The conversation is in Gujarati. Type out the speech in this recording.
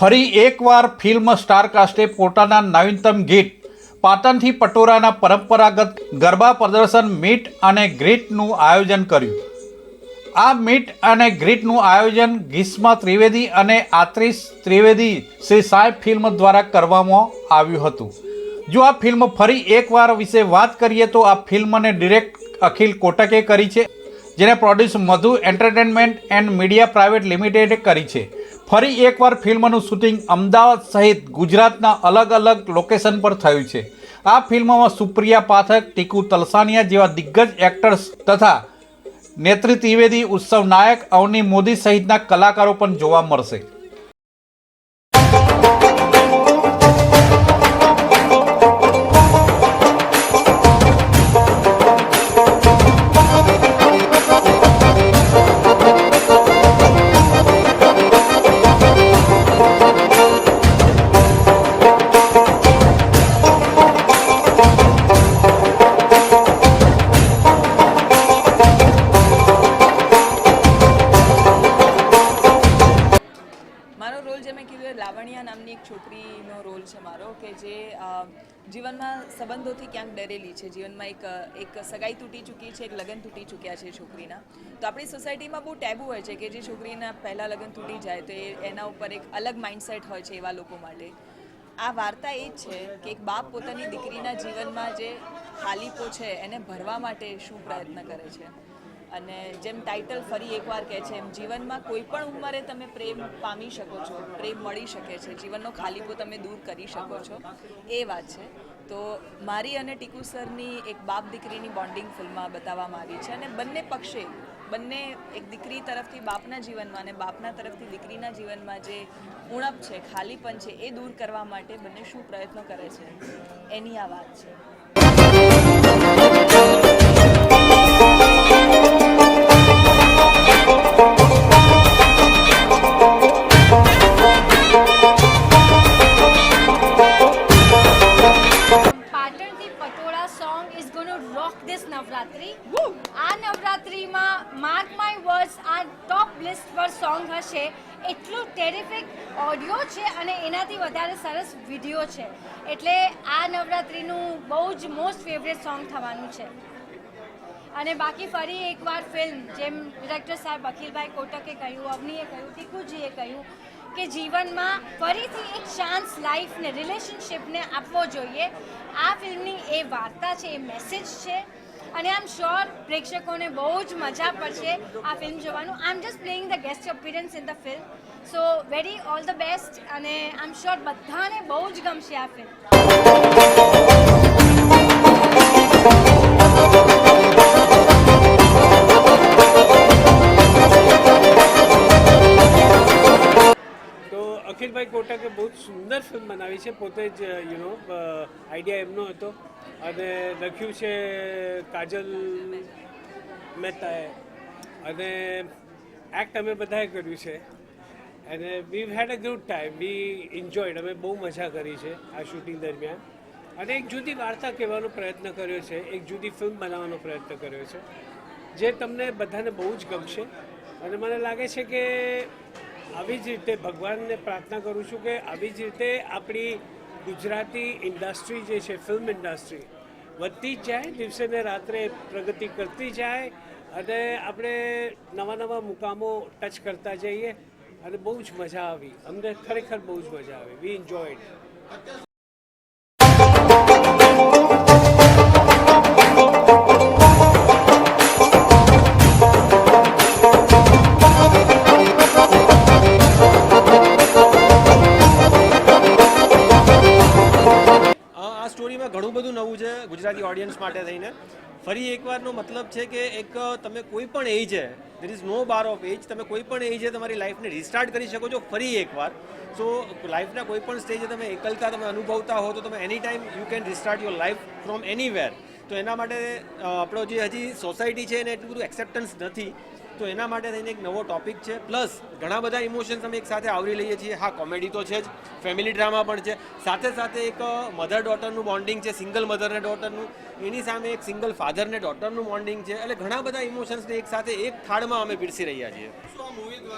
ફરી એકવાર ફિલ્મ સ્ટારકાસ્ટે પોતાના નવીનતમ ગીત પાટણથી પટોરાના પરંપરાગત ગરબા પ્રદર્શન મીટ અને ગ્રીટનું આયોજન કર્યું. આ મીટ અને ગ્રીટનું આયોજન ગ્રીષ્મા ત્રિવેદી અને આત્રીસ ત્રિવેદી શ્રી સાહેબ ફિલ્મ દ્વારા કરવામાં આવ્યું હતું. જો આ ફિલ્મ ફરી એકવાર વિશે વાત કરીએ તો આ ફિલ્મને ડિરેક્ટ અખિલ કોટકે કરી છે. જેને produce Madhu entertainment and media private લિમિટેડે કરી છે. ફરી એકવાર ફિલ્મનું શૂટિંગ અમદાવાદ સહિત ગુજરાતના અલગ અલગ લોકેશન પર થયું છે. આ ફિલ્મમાં સુપ્રિયા પાઠક, ટીકુ તલસાનિયા જેવા દિગ્ગજ એક્ટર્સ તથા નેત્રી ત્રિવેદી, ઉત્સવ નાયક, અવની મોદી સહિતના કલાકારો પણ જોવા મળશે. કે જે જીવનમાં સંબંધોથી ક્યાંક ડરેલી છે. જીવનમાં એક એક સગાઈ તૂટી ચૂકી છે, એક લગ્ન તૂટી ચૂક્યા છે છોકરીના. તો આપણી સોસાયટીમાં બહુ ટેબુ હોય છે કે જે છોકરીના પહેલાં લગ્ન તૂટી જાય તો એ, એના ઉપર એક અલગ માઇન્ડસેટ હોય છે એવા લોકો માટે. આ વાર્તા એ જ છે કે એક બાપ પોતાની દીકરીના જીવનમાં જે ખાલીપો છે એને ભરવા માટે શું પ્રયત્ન કરે છે. અને જેમ ટાઇટલ ફરી એકવાર કહે છે, એમ જીવનમાં કોઈ પણ ઉંમરે તમે પ્રેમ પામી શકો છો, પ્રેમ મળી શકે છે. જીવનનો ખાલીપો તમે દૂર કરી શકો છો. એ વાત છે. તો મારી અને ટીકુ સરની એક બાપ દીકરીની બોન્ડિંગ ફિલ્મમાં બતાવવામાં આવી છે અને બંને પક્ષે, બંને એક દીકરી તરફથી બાપના જીવનમાં અને બાપના તરફથી દીકરીના જીવનમાં જે ઉણપ છે, ખાલીપન છે, એ દૂર કરવા માટે બંને શું પ્રયત્નો કરે છે, એની આ વાત છે. માર્ક આ ટોપ લિસ્ટ પર સોંગ હશે, એટલું ટેરિફિક ઓડિયો છે અને એનાથી વધારે સરસ વીડિયો છે. એટલે આ નવરાત્રીનું બહુ જ મોસ્ટ ફેવરેટ સોંગ થવાનું છે. અને બાકી ફરી એકવાર ફિલ્મ જેમ ડિરેક્ટર સાહેબ અખિલભાઈ કોટકે કહ્યું, અવનીએ કહ્યું ટીકુજીએ કહ્યું કે જીવનમાં ફરીથી એક ચાન્સ લાઈફને રિલેશનશિપને આપવો જોઈએ. આ ફિલ્મની એ વાર્તા છે, એ મેસેજ છે. અને આઈ એમ શ્યોર પ્રેક્ષકોને બહુ જ મજા પડશે આ ફિલ્મ જોવાનું. I am just playing the guest appearance in the film so very all the best અને આઈ એમ શ્યોર બધાને બહુ જ ગમશે આ ફિલ્મ અખિલભાઈ કોટકે બહુ સુંદર ફિલ્મ બનાવી છે. પોતે જ યુ નો આઈડિયા એમનો હતો. અને લખ્યું છે કાજલ મહેતાએ. અને એક્ટ અમે બધાએ કર્યું છે. અને we had a good time we enjoyed અમે બહુ મજા કરી છે આ શૂટિંગ દરમિયાન. અને એક જુદી વાર્તા કહેવાનો પ્રયત્ન કર્યો છે. એક જુદી ફિલ્મ બનાવવાનો પ્રયત્ન કર્યો છે. જે તમને બધાને બહુ જ ગમશે. અને મને લાગે છે કે આવી જ રીતે ભગવાનને પ્રાર્થના કરું છું કે આવી જ રીતે આપણી ગુજરાતી ઇન્ડસ્ટ્રી જે છે ફિલ્મ ઇન્ડસ્ટ્રી, વધતી જ જાય, દિવસે ને રાત્રે પ્રગતિ કરતી જાય અને આપણે નવા નવા મુકામો ટચ કરતા જઈએ અને બહુ જ મજા આવી. અમને ખરેખર બહુ જ મજા આવી. વી એન્જોયડ ઓડિયન્સ માટે થઈને. ફરી એકવારનો મતલબ છે કે એક, તમે કોઈ પણ એજે there is no bar of age તમે કોઈ પણ એજે તમારી લાઈફને રિસ્ટાર્ટ કરી શકો છો ફરી એકવાર. સો લાઈફના કોઈ પણ સ્ટેજે તમે એકલતા તમે અનુભવતા હો, તો તમે any time you can restart your life from anywhere તો એના માટે આપણો જે હજી સોસાયટી છે એને એટલું બધું એક્સેપ્ટન્સ નથી. તો એના માટે થઈને એક નવો ટોપિક છે. પ્લસ ઘણા બધા ઇમોશન્સ અમે એકસાથે આવરી લઈએ છીએ. હા કોમેડી તો છે જ. ફેમિલી ડ્રામા પણ છે. સાથે સાથે એક મધર ડોટરનું બોન્ડિંગ છે. સિંગલ મધર ને ડોટરનું એની સામે એક સિંગલ ફાધર ને ડોટરનું બોન્ડિંગ છે. એટલે ઘણા બધા ઇમોશન્સને એક સાથે એક થાળમાં અમે પીરસી રહ્યા છીએ.